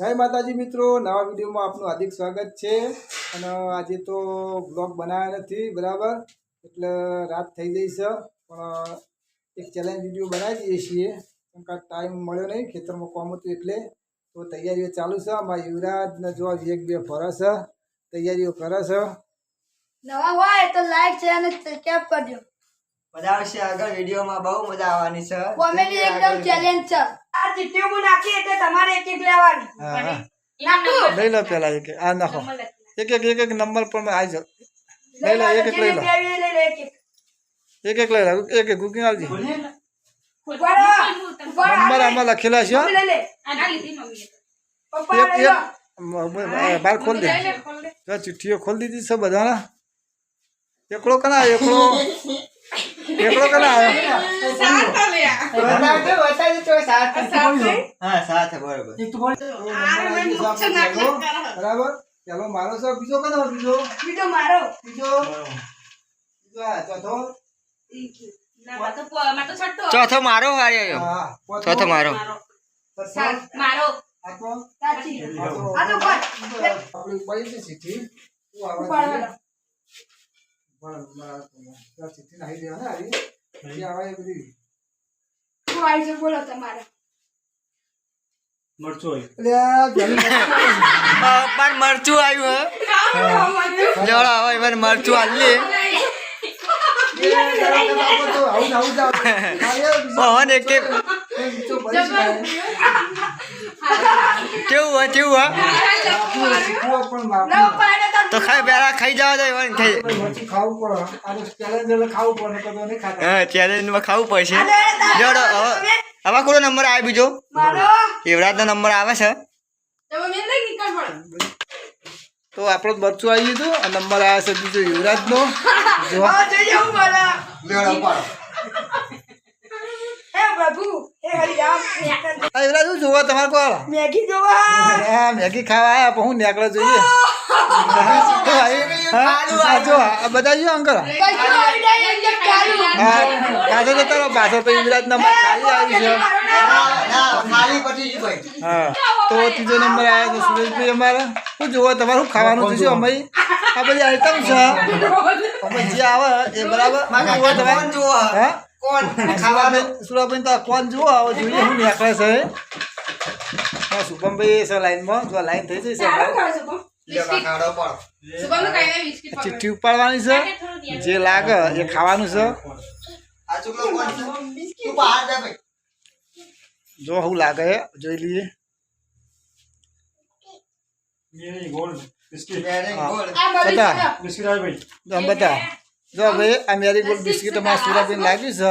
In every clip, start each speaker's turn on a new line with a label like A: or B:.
A: જય માતાજી મિત્રો નવા વિડીયોમાં આપનું હાર્દિક સ્વાગત છે. અને આજે તો બ્લોગ બનાવ્યા નથી બરાબર? એટલે રાત થઈ ગઈ છે. પણ એક ચેલેન્જ વીડિયો બનાવી દઈએ છીએ. કેમ કે ટાઈમ મળ્યો નહીં ખેતરમાં કોમ હતું એટલે. તો તૈયારીઓ ચાલુ છે. અમારા યુવરાજને જો એક બે ફરે છે. તૈયારીઓ કરે છે.
B: નવા હોય તો લાઈક છે અને સબસ્ક્રાઇબ કરજો.
C: બધા આવશે આગળ વિડીયોમાં. બહુ મજા આવવાની છે.
B: કોમેડી એકદમ ચેલેન્જ છે. આ ચીટીઓ નાખી એટલે તમારે એક એક લેવાની.
A: લઈ લો પેલા એક આ નાખો. એક એક એક એક નંબર પર આવી જાઓ લઈ લો એક એક લઈ લો.
B: એક એક.
A: એક એક લઈ લો. એક એક બુકિંગ આવજી. નંબર આમાં લખેલા છે એક એક બાર ખોલ દે. ચિઠ્ઠીઓ ખોલ દીધી છે બધાના. એકડો કના એકડો એકડો કના આવ્યો
C: બતાવજો, બતાવજો તો સાત હા સાત બરોબર
A: બરાબર ચાલો મારો છે બીજો કનો બીજો
B: બીજો મારો
A: બીજો બીજો આ ચોથો
C: ચોથો મારો
A: પાંચમો,
C: ચોથો મારો
A: છઠ્ઠો,
B: સાચી આ તો પર
A: આપણી પડી છે ચિઠ્ઠી શું
B: બોલો તમારે.
A: એટલે આવ્યું
C: પણ મરચું આવ્યું હે. હવે મરચું
A: આવું આવું જાવ
C: પવન એક કેવું હોય કેવું હોય? તો ખાઈ પેલા ખાઈ જવા દે
A: પડે. આ તો challenge એટલે ખાવું પડે નકર તો નહીં ખાતા.
C: હા ચેલેન્જમાં ખાવું પડશે. જોડો હવે કોડો કોનો નંબર આવે બીજો?
B: મારો?
C: યુવરાજનો નંબર આવે છે.
B: મેં
A: તો આપણો બચ્ચું આવી ગયું આ નંબર આવ્યા છે બીજો યુવરાજનો. જો.
B: આવો જોઈએ હું બોલો હે પ્રભુ
A: યુવરાજ શું જોવા તમારે કોણ
B: મેગી જોવા.
A: મેગી ખાવા આવ્યા હું નેકળો જોઈએ. જો બધા જો અંકલ.
B: કાલું.
A: પાછો તો તારો પાછો તો યુવરાજ નંબર ખાલી આવી છે. હા તો ત્રીજો નંબર આવ્યો તો સુરેશભાઈ અમારે. શું જોવો તમારે શું ખાવાનું છે શું અમે આ બધી આઈટમ છે. અમે જે આવે એ બરાબર. જોવો તમારે હા?
C: કોણ?
A: ખાવાનું? સુરાભાઈ તો કોણ જુઓ હવે જોઈએ શું નીકળે છે હા? શુભમભાઈ છે લાઈનમાં જો લાઈન થઈ જઈ છે. ચિઠ્ઠી ઉપાડવાની છે જે લાગે એ ખાવાનું છે. જો હું લાગે જોઈ લઈએ.
B: આ બધું
A: બધા. જો ભાઈ આ મેરીગોલ્ડ બિસ્કિટ અમારા સુરાબેન લાગ્યું છે.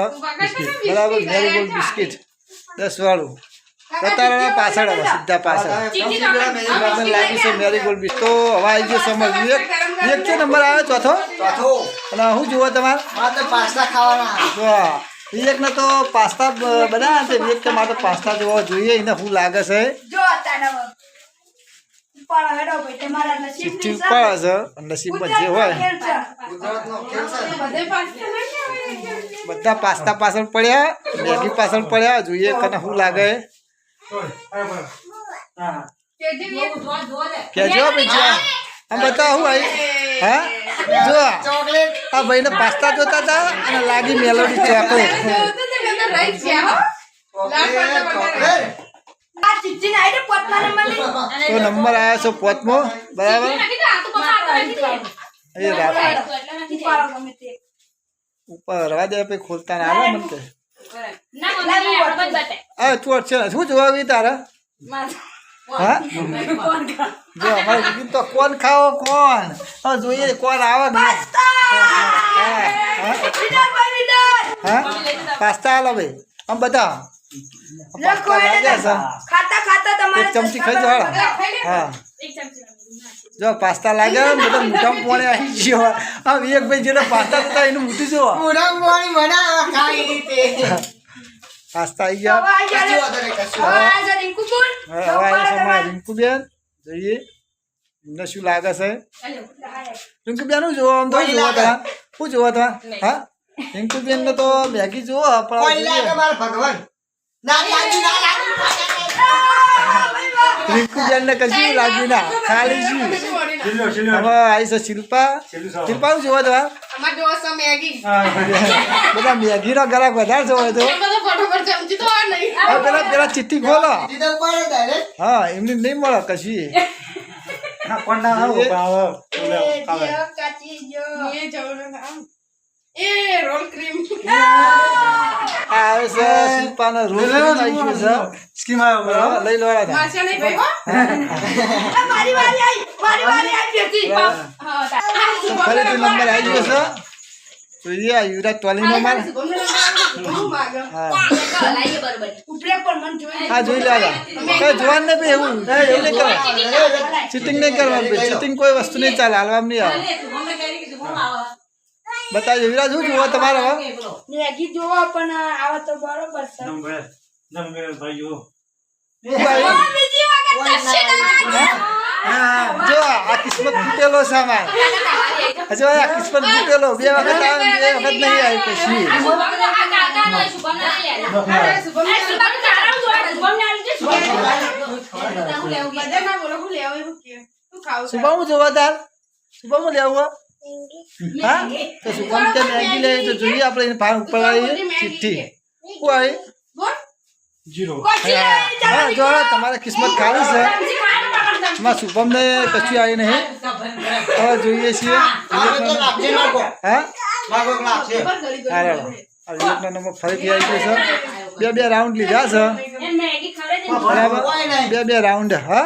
A: બરાબર મેરીગોલ્ડ બિસ્કિટ. દસ વાળું. બતારા પાછળ હવે સીધા પાછળ. લાગ્યું છે મેરીગોલ્ડ બિસ્કિટ. તો હવે આવી ગયો સમજ એક એક કે નંબર આવે ચોથો? ચોથો. અને શું જુઓ તમારે?
C: પાસ્તા ખાવાના.
A: જો એક ને તો પાસ્તા બધા બનાવ્યા છે. એક કે મારે પાસ્તા જોવા જોઈએ. એને શું લાગે છે?
B: ઉપાડો હેડો ભાઈ, તમારા
A: ચિઠ્ઠી
B: સાથે
A: ઉપાડે છે નસીબમાં જે હોય
B: બધે
A: પાસ્તા પાછળ પડ્યા મેગી પાછળ પડ્યા જોઈએ કને શું લાગે. કેજો બીજા. આમ બતા હું આવી હા? જો આ. ભાઈને પાસ્તા જોતા હતા અને લાગી મેલોડી ચોકલેટ.
B: ચિઠ્ઠી ના આઈને પોતના નંબરની.
A: તો નંબર આવ્યો છે પોતમો? બરાબર? એ. ઉપર રવા દે પછી ખોલતા ના આવે મને આ તું છે ને શું જોવા ગઈ તારે? હા? જો અમારે તો કોણ ખાવો કોણ? હવે જોઈએ કોણ આવે. હા પાસ્તા હાલો ભાઈ આમ બધા. આ
B: ખાતા ખાતા તમારે
A: ચમચી ખાઈ જવા હા. જો પાસ્તા લાગ્યા ને બધા મોઢામાં પોણે આવી ગયો આમ એક ભાઈ જેને પાસ્તા થતા એનું મોઢું જો પાસ્તા આવી ગયા.
B: હવે આ આ.
A: રિંકુબેન. જોઈએ. એમને શું લાગે છે. રિંકુબેન શું જોવા આમ તો જોવા તા. શું જોવા તા. હા? રિંકુબેન ને તો મેગી જોવો પણ
C: ભગવાન? ના લાગી ના લાગી
B: આ ભાઈ વાહ.
A: રિંકુબેન ને કશું લાગ્યું ના. ખાલી શું હવે આવી છે શિલ્પા. શિલ્પાનું જોવો તો બધા મેગીનો ગરાક વધારે જોવો તો. પેલા પેલા ચિઠ્ઠી ખોલો. હા એમની નહીં મળે કશું. આ આવે છે શિલ્પાનો રોલ ગયો છે. હા, લઈ લો આ.
B: મારી વારી આવી મારી વારી આવી બેટી
A: તો ફરીથી નંબર આવી ગયો છે. જોઈએ આ યુવરાજ ટોલીનો માર હા
B: ઉપરે પણ મન જોઈ
A: હા જોઈ લે આ. કઈ જોવાનું નહીં ભાઈ એવું એ, એવું નહીં કરવાનું. ચીટિંગ નહીં કરવાનું. ભાઈ ચીટિંગ કોઈ વસ્તુ નહીં ચાલે હાલવામાં નહીં આવે. બતાવી યુવરાજ શું જુઓ તમારો
B: મેગી જોવો પણ આવા તો બરોબર છે. Number number.
A: જો આ કિસ્મત છે આ કિસ્મત બે વખત આવે બે વખત નહીં આવી પછી શુભમ જોવા તાર. શુભમ લેવું હા? તો શુભમ તે મેગી લે તો જોઈએ આપણે એને ભાવ ઉપર આવી ચિઠ્ઠી. કો આવી?
B: પછી
A: હા જો તમારે કિસ્મત ખાલી છે. માં શુભમ ને કશું આવી નહીં હવે જોઈએ છીએ. હા. ફરીથી આવી ગયો છે. બે બે રાઉન્ડ લીધા છે. બરાબર. બે બે રાઉન્ડ હા?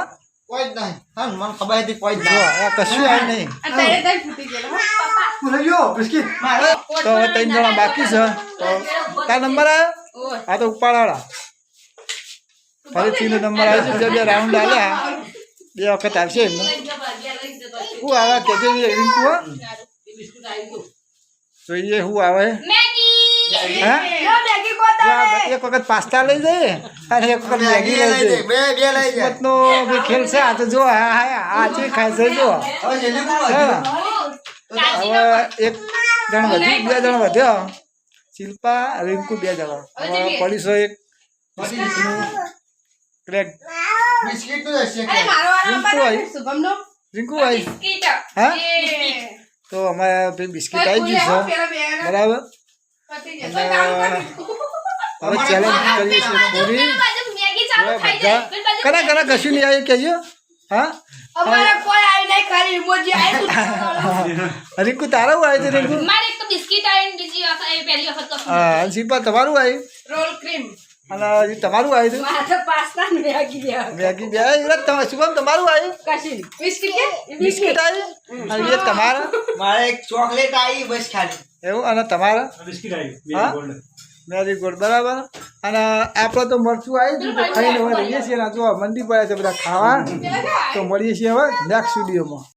A: કોઈ જ નહીં. કશું આવી નહીં. તો ત્રણ જણા બાકી છે તો તા નંબર આવ્યો આ? તો ઉપાડાળા. ફરીથી નંબર આવ્યો છે બે બે રાઉન્ડ આવ્યા બે વખત આવશે એમને. શું આવે કેજો રિંકુ હો? જોઈએ શું આવે. જો
B: આવે.
A: એક વખત પાસ્તા લઈ જઈએ અને એક વખત મેગી લઈ જઈએ કિસ્મતનો બી ખેલ છે આ તો જો હા હા આ છે ખાય છે જો. હા. હવે એક જણ વધી બે જણ વધ્યો. શિલ્પા રિંકુ બે જણા. હવે પોલીસો એક બિસ્કીટનું ક્રેક. રિંકુ આવી રિંકુ આવી હા? તો અમારે બિસ્કિટ આવી ગયું છે. બરાબર? હવે ચેલેન્જ કરીએ છીએ પૂરી બધા કરા કરા કશું નહીં આવ્યું કહેજો હા
B: આવી આવ્યું
A: રિંકુ તારું આવ્યું છે રિંકુ
D: મારે એક તો બિસ્કિટ આવીને બીજી વખત એ પહેલી વખત
A: હા શિલ્પા તમારું આવ્યું
B: રોલ ક્રીમ.
A: અને તમારું આવ્યું હતું
B: મારે પાસ્તા ને મેગી દેવા
A: મેગી બે યુવરાજ તમારે શુભમ તમારું આવ્યું
B: કશી બિસ્કિટ
A: બિસ્કિટ. આવ્યું અને એ તમારા?
C: મારે એક ચોકલેટ આવી બસ ખાલી.
A: એવું? અને તમારા? હા? મેરી ગોલ્ડ બરાબર. અને આપણે તો મરચું આવી ગયું તો ખાઈને હવે રહીએ છીએ જો મંડી પડ્યા છે બધા ખાવા. તો મળીએ છીએ હવે નેક્સ્ટ વિડીયોમાં